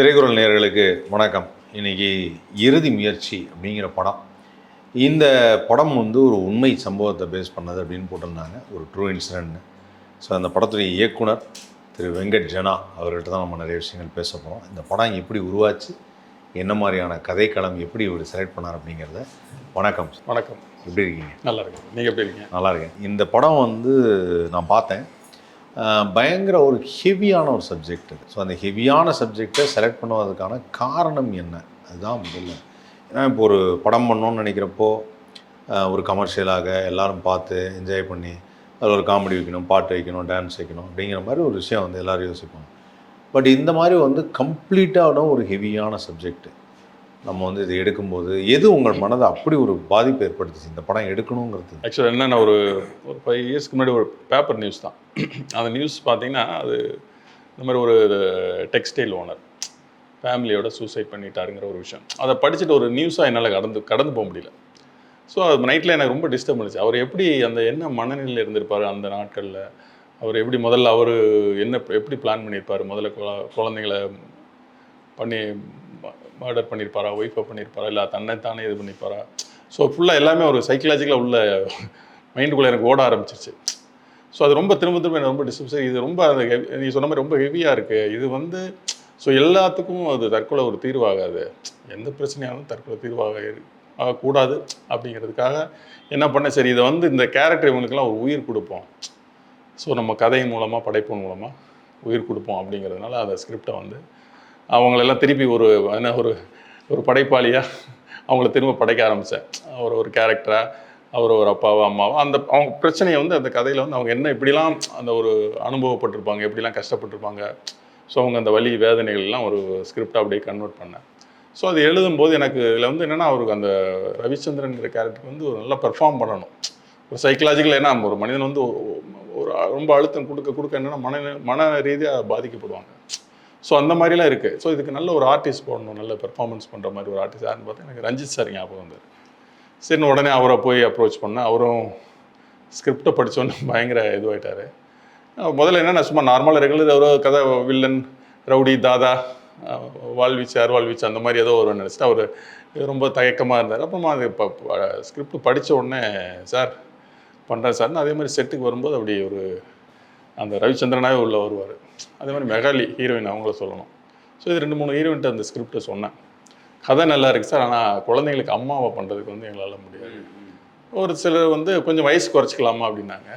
திரைக்குறள் நேயர்களுக்கு வணக்கம். இன்னைக்கு இறுதி முயற்சி அப்படிங்கிற படம். இந்த படம் வந்து ஒரு உண்மை சம்பவத்தை பேஸ் பண்ணது அப்படின்னு போட்டிருந்தாங்க. ஒரு ட்ரூ இன்சிடென்ட்னு ஸோ அந்த படத்துடைய இயக்குனர் திரு வெங்கட் ஜனா அவர்கிட்ட தான் நம்ம நிறைய விஷயங்கள் பேச போகிறோம் இந்த படம் எப்படி உருவாச்சு? என்ன மாதிரியான கதைக்களம் எப்படி இவர் செலக்ட் பண்ணார் அப்படிங்கிறத வணக்கம். வணக்கம். எப்படி இருக்கீங்க? நல்லா இருக்கு நீங்கள் எப்படி இருக்கீங்க? நல்லா இருக்கேன். இந்த படம் வந்து நான் பார்த்தேன். பயங்கர ஒரு ஹெவியான ஒரு சப்ஜெக்ட் ஸோ அந்த ஹெவியான சப்ஜெக்டை செலக்ட் பண்ணுவதற்கான காரணம் என்ன? அதுதான் முதல்ல. ஏன்னா இப்போ ஒரு படம் பண்ணோன்னு நினைக்கிறப்போ ஒரு கமர்ஷியலாக எல்லோரும் பார்த்து என்ஜாய் பண்ணி அதில் ஒரு காமெடி வைக்கணும் பாட்டு வைக்கணும் டான்ஸ் வைக்கணும் அப்படிங்கிற மாதிரி ஒரு விஷயம் வந்து எல்லோரும் யோசிப்பாங்க. பட் இந்த மாதிரி வந்து கம்ப்ளீட்டான ஒரு ஹெவியான சப்ஜெக்ட்டு நம்ம வந்து இதை எடுக்கும்போது எது உங்கள் மனதை அப்படி ஒரு பாதிப்பு ஏற்படுத்துச்சு? இந்த படம் எடுக்கணுங்கிறது. ஆக்சுவலாக என்னென்ன ஒரு ஒரு ஃபைவ் இயர்ஸ்க்கு முன்னாடி ஒரு பேப்பர் நியூஸ் தான். அந்த நியூஸ் பார்த்தீங்கன்னா அது இந்த மாதிரி ஒரு டெக்ஸ்டைல் ஓனர் ஃபேமிலியோட சூசைட் பண்ணிட்டாருங்கிற ஒரு விஷயம். அதை படிச்சுட்டு ஒரு நியூஸாக என்னால் கடந்து கடந்து போக முடியல. ஸோ அது நைட்டில் எனக்கு ரொம்ப டிஸ்டர்ப் பண்ணுச்சு. அவர் எப்படி அந்த என்ன மனநிலையில் இருந்திருப்பார் அந்த நாட்களில்? அவர் எப்படி முதல்ல அவர் என்ன எப்படி பிளான் பண்ணியிருப்பார்? முதல்ல குழ- குழந்தைங்கள பண்ணி மர்டர் பண்ணியிருப்பாரா ஒய்ஃபை பண்ணியிருப்பாரா இல்லை தன்னை தானே இது பண்ணியிருப்பாரா ஸோ ஃபுல்லாக எல்லாமே ஒரு சைக்கலாஜிக்கலாக உள்ள மைண்டுக்குள்ளே எனக்கு ஓட ஆரம்பிச்சிருச்சு. ஸோ அது ரொம்ப திரும்ப திரும்ப எனக்கு ரொம்ப டிஸ்டர்ப் இது ரொம்ப அந்த நீ சொன்ன மாதிரி ரொம்ப ஹெவியாக இருக்குது இது வந்து ஸோ எல்லாத்துக்கும் அது தற்கொலை ஒரு தீர்வாகாது. எந்த பிரச்சனையாலும் தற்கொலை தீர்வாக இரு- ஆகக்கூடாது அப்படிங்கிறதுக்காக என்ன பண்ணேன் சரி இதை வந்து இந்த கேரக்டர் இவங்களுக்கெல்லாம் ஒரு உயிர் கொடுப்போம். ஸோ நம்ம கதை மூலமாக படைப்பு மூலமாக உயிர் கொடுப்போம் அப்படிங்கிறதுனால அந்த ஸ்கிரிப்டை வந்து அவங்களெல்லாம் திருப்பி ஒரு என்ன ஒரு ஒரு படைப்பாளியாக அவங்கள திரும்ப படைக்க ஆரம்பித்தேன் அவர் ஒரு கேரக்டராக அவர் ஒரு அப்பாவோ அம்மாவோ அந்த அவங்க பிரச்சனையை வந்து அந்த கதையில் வந்து அவங்க என்ன இப்படிலாம் அந்த ஒரு அனுபவப்பட்டிருப்பாங்க எப்படிலாம் கஷ்டப்பட்டிருப்பாங்க. ஸோ அவங்க அந்த வழி வேதனைகள் எல்லாம் ஒரு ஸ்கிரிப்டாக அப்படியே கன்வெர்ட் பண்ணேன். ஸோ அது எழுதும்போது எனக்கு இதில் வந்து என்னென்னா அவருக்கு அந்த ரவிச்சந்திரன்கிற கேரக்டர் வந்து ஒரு நல்லா பெர்ஃபார்ம் பண்ணணும். ஒரு சைக்கலாஜிக்கல் ஏன்னா ஒரு மனிதன் வந்து ஒரு ரொம்ப அழுத்தம் கொடுக்க கொடுக்க என்னென்னா மன மன ரீதியாக பாதிக்கப்படுவாங்க. ஸோ அந்த மாதிரிலாம் இருக்குது ஸோ இதுக்கு நல்ல ஒரு ஆர்டிஸ்ட் போடணும் நல்ல பெர்ஃபார்மன்ஸ் பண்ணுற மாதிரி ஒரு ஆர்டிஸ்ட் யாருன்னு பார்த்தா எனக்கு ரஞ்சித் சார் ஞாபகம் வந்தார் சரின்னு உடனே அவரை போய் அப்ரோச் பண்ணேன். அவரும் ஸ்கிரிப்டை படித்தோன்னு பயங்கர இதுவாயிட்டார். முதல்ல என்னென்ன சும்மா நார்மலாக ரெகுலர் ஒரு கதை வில்லன் ரவுடி தாதா அஹ் வாழ்வீச்சு அருவாழ்வீச்சு அந்த மாதிரி ஏதோ ஒரு நினச்சிட்டு அவர் ரொம்ப தயக்கமாக இருந்தார். அப்புறமா அது இப்போ ஸ்கிரிப்ட் படித்த உடனே சார் பண்ணுறேன் சார்னு அதே மாதிரி செட்டுக்கு வரும்போது அப்படி ஒரு அந்த ரவிச்சந்திரனாகவே உள்ளே வருவார். அதே மாதிரி மெகாலி ஹீரோயின் அவங்கள சொல்லணும். ஸோ இது ரெண்டு மூணு ஹீரோயின்ட்டு அந்த ஸ்கிரிப்டை சொன்னேன். கதை நல்லா இருக்குது சார். ஆனால் குழந்தைங்களுக்கு அம்மாவை பண்ணுறதுக்கு வந்து எங்களால் முடியாது. ஒரு சிலர் வந்து கொஞ்சம் வயசு குறைச்சிக்கலாமா அப்படின்னாங்க.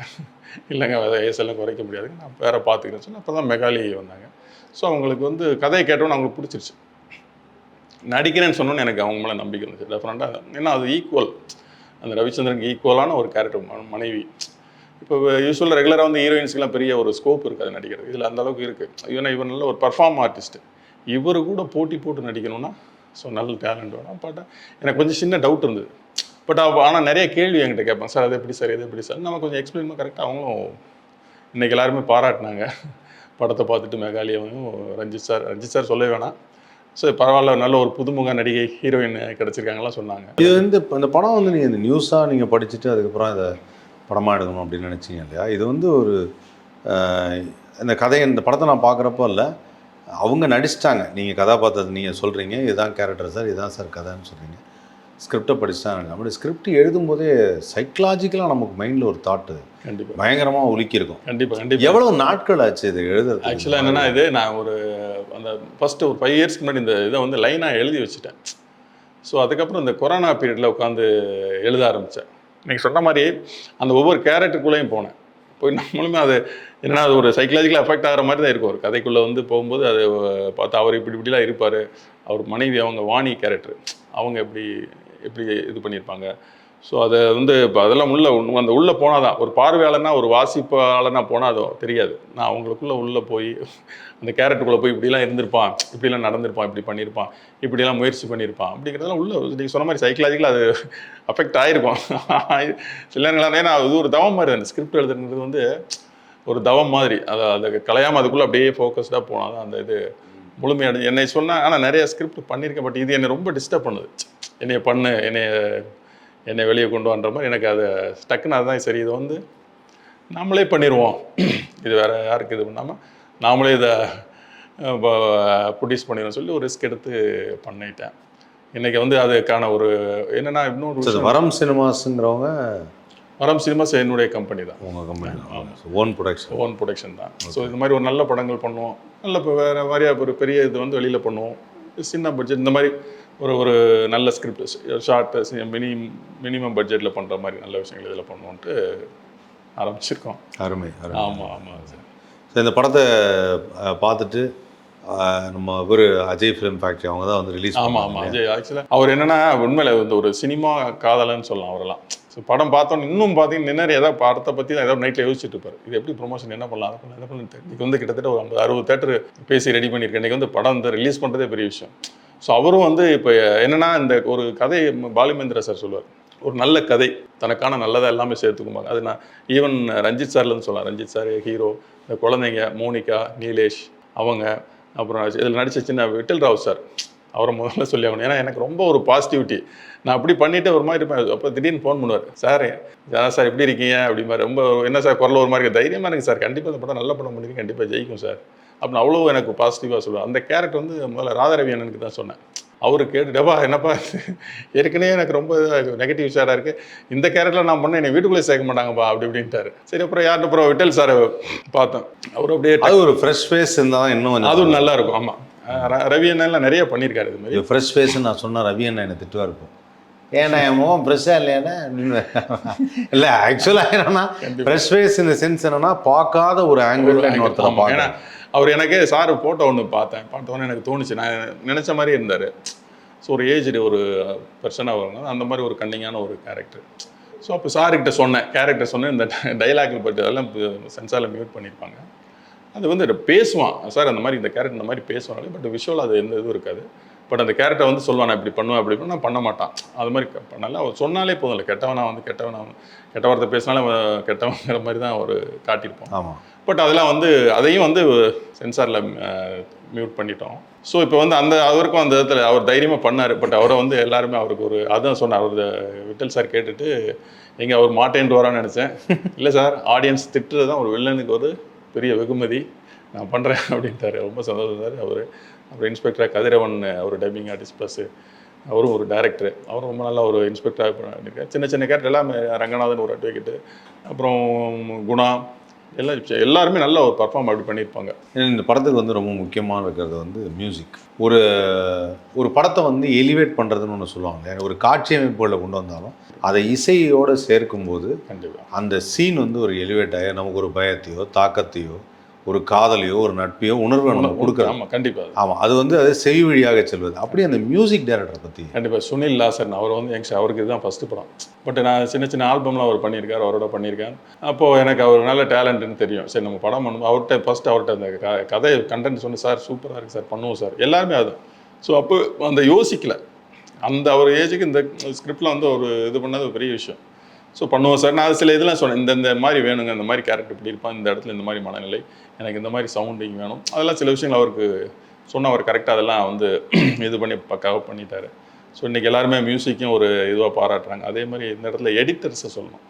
இல்லைங்க வயசெல்லாம் குறைக்க முடியாதுங்க. நான் வேற பார்த்துக்கிறேன் சொன்னேன். அப்போ தான் மெகாலி வந்தாங்க. ஸோ அவங்களுக்கு வந்து கதையை கேட்டோன்னு அவங்களுக்கு பிடிச்சிருச்சு. நடிக்கிறேன்னு சொன்னோன்னு எனக்கு அவங்க மேலே நம்பிக்கை இருந்துச்சு டெஃபரெண்டாக ஏன்னா அது ஈக்குவல் அந்த ரவிச்சந்திரனுக்கு ஈக்குவலான ஒரு கேரக்டர் மனைவி. இப்போ யூஸ்வலாக ரெகுலராக வந்து ஹீரோயின்ஸ்க்குலாம் பெரிய ஒரு ஸ்கோப் இருக்காது நடிக்கிறது. இதில் அந்த அளவுக்கு இருக்குது ஏன்னா இவர் நல்ல ஒரு பர்ஃபார்ம் ஆர்டிஸ்ட் இவர் கூட போட்டி போட்டு நடிக்கணும்னா ஸோ நல்ல டேலண்ட் வேணும். பட் எனக்கு கொஞ்சம் சின்ன டவுட் இருந்தது. பட் ஆனால் நிறைய கேள்வி என்கிட்ட கேட்பாங்க. சார் அது எப்படி சார்? இது எப்படி சார்? நம்ம கொஞ்சம் எக்ஸ்பிளைன் பண்ண கரெக்டாக அவங்களும் இன்றைக்கி எல்லாருமே பாராட்டினாங்க. படத்தை பார்த்துட்டு மேகாலயாவையும் ரஞ்சித் சார் ரஞ்சித் சார் சொல்லவே வேணாம். ஸோ பரவாயில்ல நல்ல ஒரு புதுமுக நடிகை ஹீரோயின் கிடச்சிருக்காங்கலாம் சொன்னாங்க. இது வந்து அந்த இந்த படம் வந்து நீங்கள் இந்த நியூஸாக நீங்கள் படிச்சுட்டு அதுக்கப்புறம் இதை படமாக எடுக்கணும் அப்படின்னு நினச்சிங்க இல்லையா? இது வந்து ஒரு இந்த கதையை இந்த படத்தை நான் பார்க்குறப்போ இல்லை அவங்க நடிச்சிட்டாங்க. நீங்கள் கதாபாத்திரத்தை நீங்கள் சொல்கிறீங்க இதுதான் கேரக்டர் சார் இதுதான் சார் கதைன்னு சொல்கிறீங்க ஸ்கிரிப்டை படிச்சுட்டாங்க அப்படி ஸ்கிரிப்ட் எழுதும்போதே சைக்கலாஜிக்கலாக நமக்கு மைண்டில் ஒரு தாட்டு கண்டிப்பாக பயங்கரமாக உலுக்கியிருக்கும் கண்டிப்பாக கண்டிப்பாக எவ்வளவு நாட்கள் ஆச்சு இது எழுதுறது ஆக்சுவலாக என்னன்னா இது நான் ஒரு அந்த ஃபஸ்ட்டு ஒரு ஃபைவ் இயர்ஸ்க்கு முன்னாடி இந்த இதை வந்து லைனாக எழுதி வச்சுட்டேன். ஸோ அதுக்கப்புறம் இந்த கொரோனா பீரியடில் உட்காந்து எழுத ஆரம்பித்தேன் நீங்கள் சொன்ன மாதிரி அந்த ஒவ்வொரு கேரக்டருக்குள்ளேயும் போனேன். போய் நம்மளுமே அது என்னன்னா அது ஒரு சைக்கலாஜிக்கலாக எஃபெக்ட் ஆகிற மாதிரி தான் இருக்கும். ஒரு கதைக்குள்ளே வந்து போகும்போது அது பார்த்தா அவர் இப்படி இப்படிலாம் இருப்பார். அவர் மனைவி அவங்க வாணி கேரக்டர் அவங்க எப்படி எப்படி இது பண்ணியிருப்பாங்க? ஸோ அதை வந்து இப்போ அதெல்லாம் உள்ள அந்த உள்ளே போனால் தான் ஒரு பார்வையாளனா ஒரு வாசிப்பாளனா போனால் அது தெரியாது. நான் அவங்களுக்குள்ளே உள்ளே போய் அந்த கேரட்டுக்குள்ளே போய் இப்படிலாம் இருந்திருப்பான் இப்படிலாம் நடந்திருப்பான் இப்படி பண்ணியிருப்பான் இப்படிலாம் முயற்சி பண்ணியிருப்பான் அப்படிங்கிறதெல்லாம் உள்ள நீங்கள் சொன்ன மாதிரி சைக்கலாஜிக்கலாக அது அஃபெக்ட் ஆகிருக்கும் சில நேரங்களாக ஏன்னா அது ஒரு தவம் மாதிரி அந்த ஸ்கிரிப்ட் எழுதுறது வந்து ஒரு தவம் மாதிரி. அதை அதை கலையாமல் அதுக்குள்ளே அப்படியே ஃபோக்கஸ்டாக போனால் தான் அந்த இது முழுமையடைஞ்சு என்னை சொன்னால் ஆனால் நிறைய ஸ்கிரிப்ட் பண்ணியிருக்கேன் பட் இது என்னை ரொம்ப டிஸ்டர்ப் பண்ணுது. என்னைய பண்ணு என்னைய என்னை வெளியே கொண்டு வன்ற மாதிரி எனக்கு அது டக்குன்னு அதுதான் சரி இது வந்து நாமளே பண்ணிடுவோம் இது வேற யாருக்கு இது பண்ணாமல் நாமளே இதை ப்ரொடியூஸ் பண்ணிடணும் சொல்லி ஒரு ரிஸ்க் எடுத்து பண்ணிட்டேன். இன்னைக்கு வந்து அதுக்கான ஒரு என்னன்னா இன்னொரு வரம் சினிமாஸுங்கிறவங்க வரம் சினிமாஸ் என்னுடைய கம்பெனி தான். உங்கள் company own production own production தான். ஸோ இந்த மாதிரி ஒரு நல்ல படங்கள் பண்ணுவோம். நல்ல இப்போ வேறு மாதிரியா ஒரு பெரிய இது வந்து வெளியில் பண்ணுவோம். சின்ன பட்ஜெட் இந்த மாதிரி ஒரு ஒரு நல்ல ஸ்கிரிப்ட் ஷார்ட் மினி மினிமம் பட்ஜெட்டில் பண்ணுற மாதிரி நல்ல விஷயங்கள் இதில் பண்ணுவோன்ட்டு ஆரம்பிச்சிருக்கோம். அருமை ஆமாம் ஆமாம் சார் இந்த படத்தை பார்த்துட்டு நம்ம இவர் அஜய் ஃபிலிம் ஃபேக்ட்ரி அவங்க தான் வந்து ரிலீஸ் ஆமாம் ஆமாம் அஜய். ஆக்சுவலாக அவர் என்னன்னா உண்மையில வந்து ஒரு சினிமா காதலன்னு சொல்லலாம் அவரெல்லாம். ஸோ படம் பார்த்தோன்னு இன்னும் பார்த்தீங்கன்னா நிறைய ஏதாவது படத்தை பற்றி தான் ஏதாவது நைட்டில் யோசிச்சுட்டு இருப்பார். இது எப்படி ப்ரொமோஷன் என்ன பண்ணலாம் அதை பண்ணலாம் என்ன பண்ணலாம். இன்னைக்கு வந்து கிட்டத்தட்ட ஒரு ஐம்பது அறுபது தேட்டர் பேசி ரெடி பண்ணியிருக்கேன். இன்னைக்கு வந்து படம் வந்து ரிலீஸ் பண்ணுறதே பெரிய விஷயம். ஸோ அவரும் வந்து இப்போ என்னென்னா இந்த ஒரு கதை பாலுமேந்திர சார் சொல்லுவார். ஒரு நல்ல கதை தனக்கான நல்லதை எல்லாமே சேர்த்துக்கும்பாங்க. அது நான் ஈவன் ரஞ்சித் சார்லேருந்து சொல்லலாம். ரஞ்சித் சார் ஹீரோ இந்த குழந்தைங்க மோனிகா நீலேஷ் அவங்க அப்புறம் இதில் நடித்த சின்ன விட்டல் ராவ் சார் அவரை முதல்ல சொல்லி ஆகணும். ஏன்னா எனக்கு ரொம்ப ஒரு பாசிட்டிவிட்டி நான் அப்படி பண்ணிட்டு ஒரு மாதிரி இருப்பேன். அப்போ திடீர்னு ஃபோன் பண்ணுவார். சார் சார் எப்படி இருக்கீங்க? அப்படி மாதிரி. ரொம்ப என்ன சார் குரல் ஒரு மாதிரி தைரியமாக இருக்குது சார். கண்டிப்பாக இந்த படம் நல்ல படம் பண்ணி கண்டிப்பாக ஜெயிக்கும் சார். அப்படின்னு அவ்வளோ எனக்கு பாசிட்டிவாக சொல்லுவார் அந்த கேரக்டர் வந்து முதல்ல ராதாரவி அண்ணனுக்கு தான் சொன்னேன். அவரு கேட்டுட்டப்பா என்னப்பா இது? ஏற்கனவே எனக்கு ரொம்ப நெகட்டிவ் ஷேராக இருக்குது இந்த கேரக்டரில் நான் பண்ண என்னை வீட்டுக்குள்ளே சேர்க்க மாட்டாங்கப்பா அப்படி இப்படின்ட்டாரு. சரி அப்புறம் யார்கிட்ட அப்புறம் விட்டல் சாரை பார்த்தேன். அவர் அப்படியே அது ஒரு ஃப்ரெஷ் ஃபேஸ் இருந்தால் தான் இன்னும் அதுவும் நல்லா இருக்கும். ஆமாம் ரவி அண்ணன்லாம் நிறைய பண்ணியிருக்காரு இது மாதிரி. ஃப்ரெஷ் ஃபேஸ்ன்னு நான் சொன்ன ரவி அண்ணன் என்னை திட்டுவா இருக்கும் ஏன்னா என் முகம் ஃப்ரெஷ்ஷாக இல்லையானே அப்படின்னு. இல்லை ஆக்சுவலாக என்னன்னா ஃப்ரெஷ் ஃபேஸ் இந்த சென்ஸ் என்னன்னா பார்க்காத ஒரு ஆங்கிள் ஏன்னா பார்க்கணும். அவர் எனக்கு சார் போட்டோ ஒன்று பார்த்தேன். பார்த்தோன்னே எனக்கு தோணுச்சு. நான் நினச்ச மாதிரி இருந்தார். ஸோ ஒரு ஏஜ்டு ஒரு பர்சனாக வருங்க அந்த மாதிரி ஒரு கன்னிங்கான ஒரு கேரக்டர் ஸோ அப்போ சார்கிட்ட சொன்னேன். கேரக்டர் சொன்னேன். இந்த டைலாக் பட் அதெல்லாம் சென்சாரில் மியூட் பண்ணியிருப்பாங்க அது வந்து பேசுவான். சார் அந்த மாதிரி இந்த கேரக்டர் இந்த மாதிரி பேசுவாங்க பட் விஷுவல் அது எந்த இதுவும் இருக்காது. பட் அந்த கேரக்டர் வந்து சொல்லுவான் நான் இப்படி பண்ணுவேன் அப்படி பண்ண பண்ண மாட்டான். அது மாதிரி நல்லா அவன் சொன்னாலே போதும். இல்லை கெட்டவனா வந்து கெட்டவனா வந்து கெட்ட வார்த்தை பேசினாலே அவன் கெட்டவங்கிற மாதிரி தான் ஒரு காட்டியிருப்போம். ஆமாம் பட் அதெல்லாம் வந்து அதையும் வந்து சென்சாரில் மியூட் பண்ணிட்டோம். ஸோ இப்போ வந்து அந்த அவருக்கும் அந்த இடத்துல அவர் தைரியமாக பண்ணார். பட் அவரை வந்து எல்லாருமே அவருக்கு ஒரு அதான் சொன்னார். அவர் விட்டல் சார் கேட்டுட்டு எங்கே அவர் மாட்டேன்ட்டு வரான்னு நினச்சேன். இல்லை சார் ஆடியன்ஸ் திட்டுறது தான் ஒரு வில்லனுக்கு ஒரு பெரிய வெகுமதி. நான் பண்ணுறேன் அப்படின்ட்டாரு. ரொம்ப சந்தோஷம் சார் அவர். அப்புறம் இன்ஸ்பெக்டர் கதிரவன் அவர் டப்பிங் ஆர்டிஸ்ட் ப்ளஸ் அவரும் ஒரு டைரக்டர் அவரும் ரொம்ப நல்லா ஒரு இன்ஸ்பெக்டராக பண்ணியிருக்காரு சின்ன சின்ன கேரக்டர் எல்லாமே ரங்கநாதன் ஒரு அட்வொகேட்டு அப்புறம் குணா எல்லாம் எல்லாருமே நல்ல ஒரு பர்ஃபார்ம் அப்படி பண்ணியிருப்பாங்க இந்த படத்துக்கு வந்து ரொம்ப முக்கியமாக இருக்கிறது வந்து மியூசிக் ஒரு ஒரு படத்தை வந்து எலிவேட் பண்ணுறதுன்னு ஒன்று சொல்லுவாங்க? ஒரு காட்சி அமைப்புகளை கொண்டு வந்தாலும் அதை இசையோடு சேர்க்கும்போது கண்டிப்பாக அந்த சீன் வந்து ஒரு எலிவேட் ஆகி நமக்கு ஒரு பயத்தையோ தாக்கத்தையோ ஒரு காதலையோ ஒரு நட்பையோ உணர்வை நம்ம கொடுக்குறோம் ஆமாம் கண்டிப்பாக ஆமாம் அது வந்து அது செவி வழியாக செல்வது. அப்படி அந்த மியூசிக் டைரக்டரை பற்றி கண்டிப்பாக சுனில் லாசன் அவர் வந்து யங்ஸ்டர் அவருக்கு இதுதான் ஃபஸ்ட்டு படம். பட் நான் சின்ன சின்ன ஆல்பம்லாம் அவர் பண்ணியிருக்காரு அவரோட பண்ணியிருக்கேன் அப்போது எனக்கு அவர் நல்ல டேலண்ட்னு தெரியும். சரி நம்ம படம் பண்ணுவோம் அவர்கிட்ட ஃபஸ்ட் அவர்கிட்ட அந்த கதை கண்டென்ட் சொன்ன சார் சூப்பராக இருக்குது சார் பண்ணுவோம் சார். எல்லாருமே அது. ஸோ அப்போ அந்த யோசிக்கல. அந்த அவர் ஏஜுக்கு இந்த ஸ்கிரிப்டில் வந்து ஒரு இது பண்ணது ஒரு பெரிய விஷயம். ஸோ பண்ணுவோம் சார் நான் சில இதெல்லாம் சொன்னேன். இந்த இந்த மாதிரி வேணுங்க இந்த மாதிரி கேரக்டர் இப்படி இருப்பான் இந்த இடத்துல இந்த மாதிரி மனநிலை எனக்கு இந்த மாதிரி சவுண்டிங் வேணும். அதெல்லாம் சில விஷயங்கள் அவருக்கு சொன்ன அவர் கரெக்டாக அதெல்லாம் வந்து இது பண்ணி பக்காவாக பண்ணிட்டாரு. ஸோ இன்றைக்கி எல்லாருமே மியூசிக்கும் ஒரு இதுவாக பாராட்டுறாங்க. அதே மாதிரி இந்த இடத்துல எடிட்டர்ஸை சொல்லணும்.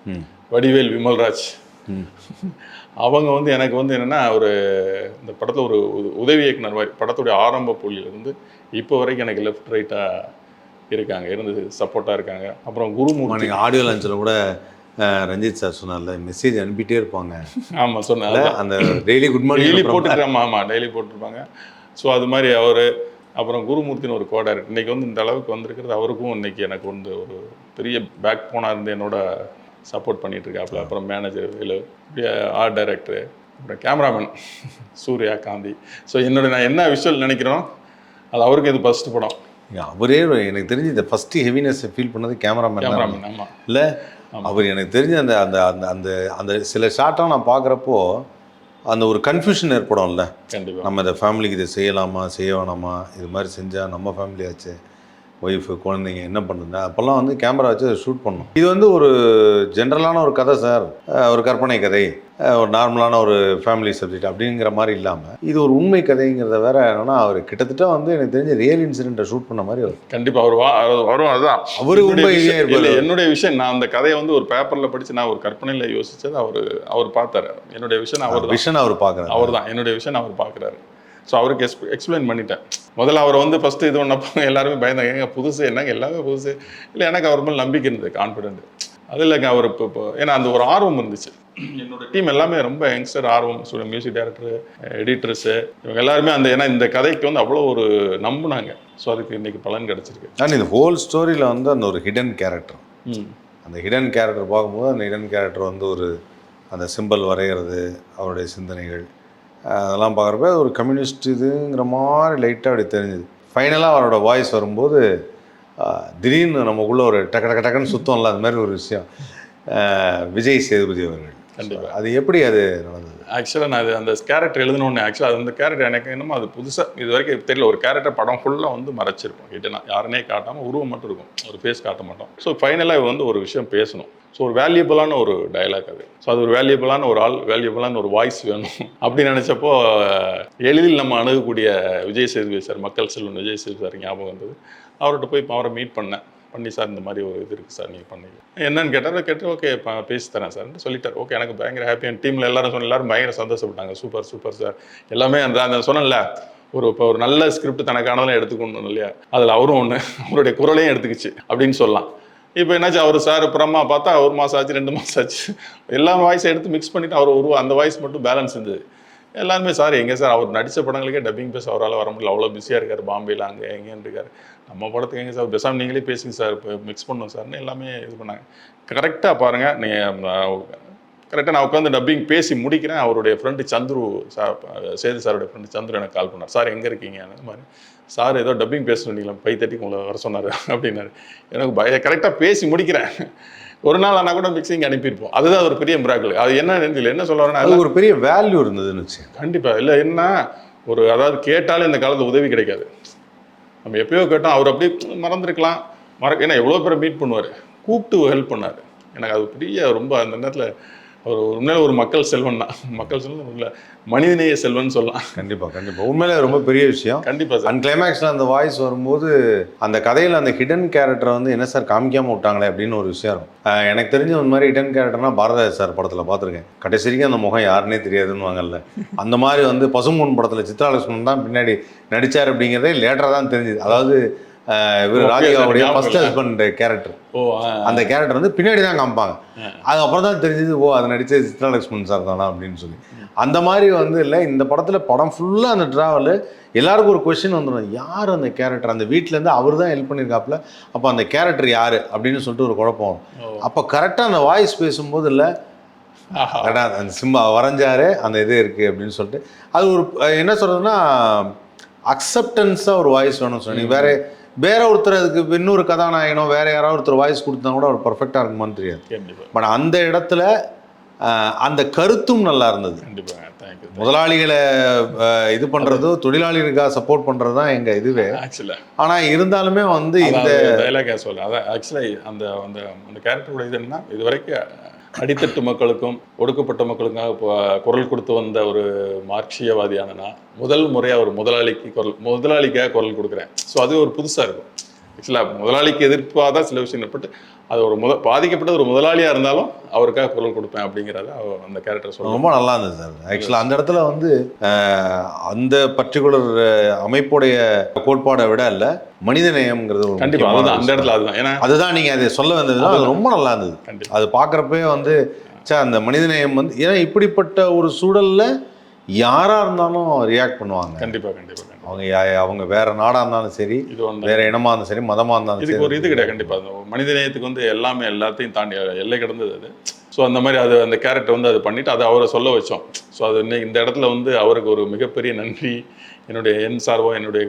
வடிவேல் விமல்ராஜ். அவங்க வந்து எனக்கு வந்து என்னென்னா ஒரு இந்த படத்தில் ஒரு உதவி இயக்குனர் மாதிரி படத்துடைய ஆரம்ப புள்ளியிலிருந்து இப்போ வரைக்கும் எனக்கு லெஃப்ட் ரைட்டாக இருக்காங்க இருந்து சப்போர்ட்டாக இருக்காங்க. அப்புறம் குருமூர்த்தி. ஆடியோ லான்ச்சில் கூட ரஞ்சித் சார் சொன்னார்ல மெசேஜ் அனுப்பிட்டே இருப்பாங்க. ஆமாம் சொன்னேன் இல்ல? அந்த டெய்லி குட் டெய்லி மார்னிங் போட்டுருக்காம ஆமாம் டெய்லி போட்டிருப்பாங்க. ஸோ அது மாதிரி அவர் அப்புறம் குருமூர்த்தின்னு ஒரு கோடர் இன்னைக்கு வந்து இந்த அளவுக்கு வந்திருக்கிறது அவருக்கும் இன்னைக்கு எனக்கு வந்து ஒரு பெரிய பேக் போனாக இருந்து என்னோட சப்போர்ட் பண்ணிட்டு இருக்காப்புல அப்புறம் மேனேஜர் இப்படியே ஆர்ட் டைரக்டர் அப்புறம் கேமராமேன் சூர்யா காந்தி. ஸோ என்னோட நான் என்ன விஷுவல் நினைக்கிறோம் அது அவருக்கு இது ஃபர்ஸ்ட் படம். அவரே எனக்கு தெரிஞ்சு இந்த ஃபர்ஸ்ட் ஹெவினஸ் ஃபீல் பண்ணது கேமராமேன் கேமராமேன் இல்லை? அவர் எனக்கு தெரிஞ்ச அந்த அந்த அந்த அந்த அந்த சில ஷார்ட்டாக நான் பார்க்குறப்போ அந்த ஒரு கன்ஃபியூஷன் ஏற்படும்ல. நம்ம இந்த ஃபேமிலிக்கு இதை செய்யலாமா செய்ய வேணாமா இது மாதிரி செஞ்சால் நம்ம ஃபேமிலி ஆச்சு. ஒய்ஃபு குழந்தைங்க என்ன பண்ணுது அப்போல்லாம் வந்து கேமரா வச்சு அதை ஷூட் பண்ணோம் இது வந்து ஒரு ஜென்ரலான ஒரு கதை சார் ஒரு கற்பனை கதை. ஒரு நார்மலான ஒரு ஃபேமிலி சப்ஜெக்ட் அப்படிங்கிற மாதிரி இல்லாமல் இது ஒரு உண்மை கதைங்கிறத வேற என்னன்னா அவர் கிட்டத்தட்ட வந்து எனக்கு தெரிஞ்ச ரியல் இன்சிடென்ட்டை ஷூட் பண்ண மாதிரி வரும் கண்டிப்பா அவர் வா அவர் வரும் அதுதான். அவரு easy-ஆ இருப்பாரு. இல்ல, என்னுடைய விஷயம் நான் அந்த கதையை வந்து ஒரு பேப்பர்ல படிச்சு நான் ஒரு கற்பனையில யோசிச்சது அவர் அவர் பார்த்தாரு. என்னுடைய விஷயம் அவர் விஷன் அவர் பார்க்குறாரு. அவர் தான் என்னுடைய விஷயம் அவர் பார்க்குறாரு. ஸோ அவருக்கு எக்ஸ் எக்ஸ்பிளைன் பண்ணிட்டேன். முதல்ல அவர் வந்து ஃபஸ்ட்டு இது பண்ணப்போ எல்லாருமே பயந்தாங்க ஏங்க புதுசு? என்னங்க? எல்லாமே புதுசு? இல்லை எனக்கு அவர் மேலே நம்பிக்கை இருந்தது கான்ஃபிடென்ட் அது இல்லைங்க அவர் இப்போ இப்போ ஏன்னா அந்த ஒரு ஆர்வம் இருந்துச்சு. என்னோட டீம் எல்லாமே ரொம்ப யங்ஸ்டர் ஆர்வம் மியூசிக் டைரக்டர் எடிட்டர்ஸு இவங்க எல்லாருமே அந்த ஏன்னா இந்த கதைக்கு வந்து அவ்வளோ ஒரு நம்புனாங்க. ஸோ அதுக்கு இன்னைக்கு பலன் கிடச்சிருக்கு. ஆனால் இந்த ஹோல் ஸ்டோரியில் வந்து அந்த ஒரு ஹிடன் கேரக்டர் ம். அந்த ஹிடன் கேரக்டர் பார்க்கும்போது அந்த ஹிடன் கேரக்டர் வந்து ஒரு அந்த சிம்பல் வரைகிறது அவருடைய சிந்தனைகள். அதெல்லாம் பார்க்குறப்ப ஒரு கம்யூனிஸ்ட் இதுங்கிற மாதிரி லைட்டாக அப்படி தெரிஞ்சுது. ஃபைனலாக அவரோட வாய்ஸ் வரும்போது திடீர்னு நமக்குள்ள ஒரு டக்கு டக்கு டக்குன்னு சுத்தம்ல அது மாதிரி ஒரு விஷயம். விஜய் சேதுபதி அவர்கள். அது எப்படி அது நடந்தது? ஆக்சுவலாக நான் அது அந்த கேரக்டர் எழுதணுன்னு ஆக்சுவலாக அந்த கேரக்டர் எனக்கு என்னமோ அது புதுசாக இது வரைக்கும் தெரியல. ஒரு கேரக்டர் படம் ஃபுல்லாக வந்து மறைச்சிருப்போம். ஹிட்டனா யாருனே காட்டாமல் உருவம் மட்டும் இருக்கும். ஒரு ஃபேஸ் காட்ட மாட்டோம். ஸோ ஃபைனலாக வந்து ஒரு விஷயம் பேசணும். ஸோ ஒரு வேல்யூபிளான ஒரு டயலாக் அது. ஸோ அது ஒரு வேல்யூபிளான ஒரு ஆள் வேல்யூபிளான ஒரு வாய்ஸ் வேணும். அப்படி நினச்சப்போ எளிதில் நம்ம அணுகக்கூடிய விஜய் சேதுபதி சார் மக்கள் செல்வன் விஜய் சேதுபதி சார் ஞாபகம் வந்தது. அவர்கிட்ட போய் அவரை மீட் பண்ணேன். பண்ணி சார் இந்த மாதிரி ஒரு இது இருக்குது சார் நீங்கள் பண்ணி என்னன்னு கேட்டால் கேட்டு ஓகே பேசி தரேன் சார். சொல்லிட்டார். ஓகே எனக்கு பயங்கர ஹாப்பி என் டீமில் எல்லாரும் சொன்ன எல்லாரும் பயங்கர சந்தோஷப்பட்டாங்க. Super super sir. எல்லாமே அந்த அந்த சொன்னேன்ல ஒரு இப்போ ஒரு நல்ல ஸ்கிரிப்ட் தனக்கானதெல்லாம் எடுத்துக்கணும் இல்லையா? அதில் அவரும் ஒன்று அவருடைய குரலையும் எடுத்துக்கிச்சு அப்படின்னு சொல்லலாம். இப்போ என்னாச்சு? அவர் சார் அப்புறமா பார்த்தா ஒரு மாதம் ஆச்சு ரெண்டு மாதம் ஆச்சு. எல்லா வாய்ஸை எடுத்து மிக்ஸ் பண்ணிவிட்டு அவர் ஒரு அந்த வாய்ஸ் மட்டும் பேலன்ஸ் இருந்தது. எல்லாருமே சார் எங்கே சார்? அவர் நடித்த படங்களுக்கே டப்பிங் பேச அவரால் வர முடியல. அவ்வளோ பிஸியாக இருக்கார் பாம்பேல அங்கே எங்கேன்னு இருக்கார். நம்ம படத்துக்கு எங்கே சார்? பேசாமல் நீங்களே பேசுங்க சார். இப்போ மிக்ஸ் பண்ணோம் சார்னு எல்லாமே இது பண்ணாங்க. கரெக்டாக பாருங்கள் நீங்கள் கரெக்டாக நான் உட்காந்து டப்பிங் பேசி முடிக்கிறேன். அவருடைய ஃப்ரெண்டு சந்துரு சார் சேது சாருடைய ஃப்ரெண்டு சந்துரு எனக்கு கால் பண்ணார். சார் எங்கே இருக்கீங்க? அந்த மாதிரி. சார் ஏதோ டப்பிங் பேச சொன்னீங்களா? பை உங்களை வர சொன்னார். அப்படின்னாரு. எனக்கு பய கரெக்டாக பேசி முடிக்கிறேன். ஒரு நாள் ஆனால் கூட மிக்சிங் அனுப்பியிருப்போம். அதுதான் ஒரு பெரிய மிராக்கள் அது என்ன தெரியல என்ன சொல்ல வரேன்னா அது ஒரு பெரிய வேல்யூ இருந்ததுன்னு வச்சு கண்டிப்பா. இல்லை என்ன ஒரு அதாவது கேட்டாலே இந்த காலத்துல உதவி கிடைக்காது. நம்ம எப்பயோ கேட்டோம் அவர் அப்படியே மறந்துருக்கலாம். மறக்க ஏன்னா எவ்வளோ பேரை மீட் பண்ணுவார்? கூப்பிட்டு ஹெல்ப் பண்ணார். எனக்கு அது பெரிய ரொம்ப அந்த நேரத்தில் அவர் உண்மையில ஒரு மக்கள் செல்வன் தான். மக்கள் செல்வன் இல்லை மனிதநேய செல்வன் சொல்லலாம். கண்டிப்பாக கண்டிப்பாக உண்மையிலே ரொம்ப பெரிய விஷயம். கண்டிப்பா சார். அண்ட் கிளைமேக்ஸில் அந்த வாய்ஸ் வரும்போது அந்த கதையில் அந்த ஹிடன் கேரக்டரை வந்து என்ன சார் காமிக்காம விட்டாங்களே அப்படின்னு ஒரு விஷயம் இருக்கும். எனக்கு தெரிஞ்ச ஒரு மாதிரி ஹிடன் கேரக்டர்னா பாரதிராஜ் சார் படத்தில் பார்த்துருக்கேன். கடைசி வரைக்கும் அந்த முகம் யாருன்னே தெரியாதுன்னு வாங்கல்ல அந்த மாதிரி வந்து பசும்பொன் படத்தில் சித்ராலட்சுமணன் தான் பின்னாடி நடிச்சார் அப்படிங்கிறதே லேட்டராக தான் தெரிஞ்சுது. அதாவது இவர் ராதிகாவுடைய ஃபர்ஸ்ட் ஹஸ்பண்ட் கேரக்டர் அந்த கேரக்டர் வந்து பின்னாடி தான் காமிப்பாங்க அதுக்கப்புறம் தான் தெரிஞ்சது ஓ அதை நடிச்சது சித்ராலட்சுமணன் சார் தானா அப்படின்னு சொல்லி. அந்த மாதிரி வந்து இல்லை இந்த படத்தில் படம் ஃபுல்லாக அந்த ட்ராவல் எல்லாருக்கும் ஒரு கொஸ்டின் வந்துடும் யார் அந்த கேரக்டர் அந்த வீட்டிலேருந்து அவர் தான் ஹெல்ப் பண்ணியிருக்காப்புல அப்போ அந்த கேரக்டர் யார்? அப்படின்னு சொல்லிட்டு ஒரு குழப்பம் வரும். அப்போ கரெக்டாக அந்த வாய்ஸ் பேசும்போது இல்லை அந்த சிம்பா வரைஞ்சாரு அந்த இது இருக்குது அப்படின்னு சொல்லிட்டு. அது ஒரு என்ன சொல்கிறதுன்னா அக்செப்டன்ஸாக ஒரு வாய்ஸ் வேணும்னு சொன்னீங்க. வேற வேற ஒருத்தர் அதுக்கு இன்னொரு கதாநாயகனோ வேற யாராவது ஒருத்தர் வாய்ஸ் கொடுத்தா கூட அவர் பர்ஃபெக்டாக இருக்குமான்னு தெரியாது. பட் அந்த இடத்துல அந்த கருத்தும் நல்லா இருந்தது. முதலாளிகளை இது பண்றதோ தொழிலாளிகளுக்காக சப்போர்ட் பண்றது தான் எங்க இதுவே. ஆக்சுவலா ஆனா இருந்தாலுமே வந்து இந்த டைலாக சொல்ல. அதான் ஆக்சுவலாக அந்த அந்த அந்த கேரக்டரோட இது என்னன்னா இது வரைக்கும் அடித்தட்டு மக்களுக்கும் ஒடுக்கப்பட்ட மக்களுக்காக இப்போ குரல் கொடுத்து வந்த ஒரு மார்க்சியவாதியானனா முதல் முறையாக ஒரு முதலாளிக்கு குரல் முதலாளிக்காக குரல் கொடுக்குறேன். ஸோ அது ஒரு புதுசாக இருக்கும். ஆக்சுவலாக முதலாளிக்கு எதிர்ப்பாக தான் சில விஷயம் ஏற்பட்டு அது ஒரு முத பாதிக்கப்பட்ட ஒரு முதலாளியாக இருந்தாலும் அவருக்காக குரல் கொடுப்பேன் அப்படிங்கிறத அந்த கேரக்டர் சொல்லுவோம் ரொம்ப நல்லா இருந்தது சார். ஆக்சுவலாக அந்த இடத்துல வந்து அந்த பர்டிகுலர் அமைப்புடைய கோட்பாடை விட இல்ல மனிதநேயம்ங்கிறது ஒரு கண்டிப்பாக அதுதான் அந்த. இடத்துல அதுதான். ஏன்னா அதுதான் நீங்க அதை சொல்ல வந்தது அது ரொம்ப நல்லா இருந்தது. அது பார்க்குறப்பே வந்து சே அந்த மனிதநேயம் வந்து ஏன்னா இப்படிப்பட்ட ஒரு சூழல்ல யாரா இருந்தாலும் ரியாக்ட் பண்ணுவாங்க. கண்டிப்பா கண்டிப்பா கண்டிப்பா. அவங்க யா- அவங்க வேற நாடா இருந்தாலும் சரி இது ஒன்று வேற இனமா இருந்தாலும் சரி மதமா இருந்தாலும் இதுக்கு சரி. ஒரு இது கிடையாது கண்டிப்பா. அந்த மனித நேயத்துக்கு வந்து எல்லாமே எல்லாத்தையும் தாண்டி எல்லை கடந்தது அது. ஸோ அந்த மாதிரி அது அந்த கேரக்டர் வந்து அது பண்ணிட்டு அதை அவரை சொல்ல வச்சோம். ஸோ அது இந்த இடத்துல வந்து அவருக்கு ஒரு மிகப்பெரிய நன்றி. என்னுடைய என் சார்போ என்னுடைய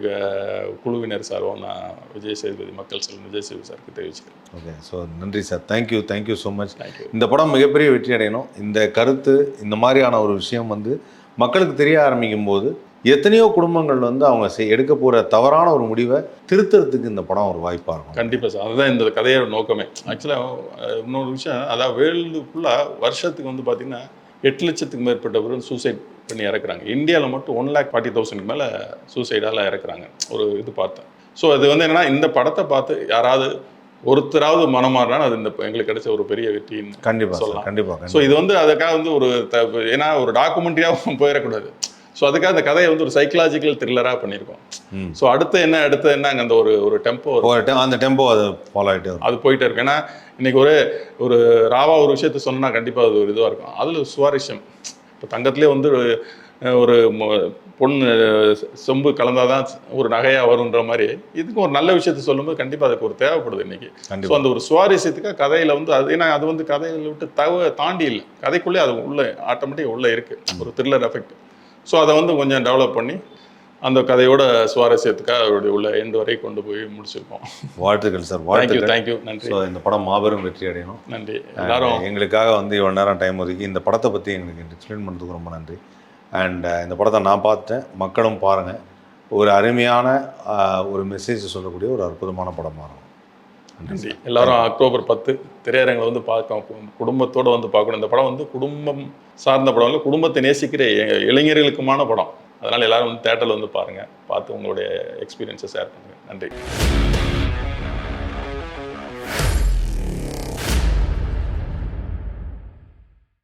குழுவினர் சார்போ நான் விஜய் சேதுபதி மக்கள் செல்வன் விஜய் சேதுபதி சாருக்கு தெரிவிச்சுக்கிறேன். ஓகே ஸோ நன்றி sir thank you thank you so much இந்த படம் மிகப்பெரிய வெற்றி அடையணும். இந்த கருத்து இந்த மாதிரியான ஒரு விஷயம் வந்து மக்களுக்கு தெரிய ஆரம்பிக்கும் போது எத்தனையோ குடும்பங்கள் வந்து அவங்க எடுக்க போகிற தவறான ஒரு முடிவை திருத்துறதுக்கு இந்த படம் ஒரு வாய்ப்பாக இருக்கும். கண்டிப்பா சார். அதுதான் இந்த கதையோட நோக்கமே. ஆக்சுவலாக இன்னொரு விஷயம் அதாவது வேர்ல்டு ஃபுல்லாக வருஷத்துக்கு வந்து பார்த்தீங்கன்னா எட்டு லட்சத்துக்கு மேற்பட்ட பேர் சூசைட் பண்ணி இறக்குறாங்க. இந்தியாவில் மட்டும் ஒன் லேக் ஃபார்ட்டி தௌசண்ட்க்கு மேலே சூசைடால் இறக்குறாங்க. ஒரு இது பார்த்தேன். ஸோ அது வந்து என்னன்னா இந்த படத்தை பார்த்து யாராவது ஒருத்தராவது மனமாறினா அது இந்த எங்களுக்கு கிடைச்ச ஒரு பெரிய வெற்றின்னு கண்டிப்பாக சொல்லலாம். கண்டிப்பாக ஸோ இது வந்து அதுக்காக வந்து ஒரு த- ஏன்னா ஒரு டாக்குமெண்ட்ரியாக போயிடக்கூடாது. ஸோ அதுக்காக அந்த கதையை வந்து ஒரு சைக்கலாஜிக்கல் த்ரில்லராக பண்ணியிருக்கோம். ஸோ அடுத்து என்ன அடுத்து என்ன அங்கே அந்த ஒரு ஒரு டெம்போ அந்த டெம்போ அது ஃபாலோ ஆகிட்டே அது போயிட்டே இருக்கும். ஏன்னா இன்னைக்கு ஒரு ஒரு ராவா ஒரு விஷயத்த சொன்னா கண்டிப்பாக அது ஒரு இதுவாக இருக்கும். அதில் சுவாரஸ்யம். இப்போ தங்கத்திலே வந்து ஒரு, பொண்ணு செம்பு கலந்தாதான் ஒரு நகையாக வருன்ற மாதிரி இதுக்கு ஒரு நல்ல விஷயத்த சொல்லும்போது கண்டிப்பாக அதுக்கு ஒரு தேவைப்படுது இன்னைக்கு. ஸோ அந்த ஒரு சுவாரஸ்யத்துக்கு கதையில வந்து அது ஏன்னா அது வந்து கதையில விட்டு தவ தாண்டி இல்லை. கதைக்குள்ளே அது உள்ள ஆட்டோமேட்டிக் உள்ள இருக்கு. ஒரு த்ரில்லர் எஃபெக்ட் ஸோ அதை வந்து கொஞ்சம் டெவலப் பண்ணி அந்த கதையோட சுவாரஸ்யத்துக்காக அதோடைய உள்ள எண்டு வரை கொண்டு போய் முடிச்சிருக்கோம். வாழ்த்துக்கள் சார் வாழ்த்துக்கள். தேங்க்யூ நன்றி. ஸோ இந்த படம் மாபெரும் வெற்றி அடையணும். நன்றி. எல்லாரும் எங்களுக்காக வந்து இவ்வளோ நேரம் டைம் ஒதுக்கி இந்த படத்தை பற்றி எங்களுக்கு எக்ஸ்பிளைன் பண்ணுறதுக்கு ரொம்ப நன்றி. அண்ட் இந்த படத்தை நான் பார்த்தேன். மக்களும் பாருங்கள் ஒரு அருமையான ஆஹ், ஒரு மெசேஜ் சொல்லக்கூடிய ஒரு அற்புதமான படமாக இருக்கும். நன்றி. எல்லாரும் அக்டோபர் பத்து திரையரங்கில் வந்து பார்க்க குடும்பத்தோட வந்து பார்க்கணும். இந்த படம் வந்து குடும்பம் சார்ந்த படம் இல்லை குடும்பத்தை நேசிக்கிற இளைஞர்களுக்குமான படம். அதனால எல்லாரும் வந்து தேட்டரில் வந்து பாருங்க. பார்த்து உங்களுடைய எக்ஸ்பீரியன்ஸை ஷேர் பண்ணுங்க. நன்றி.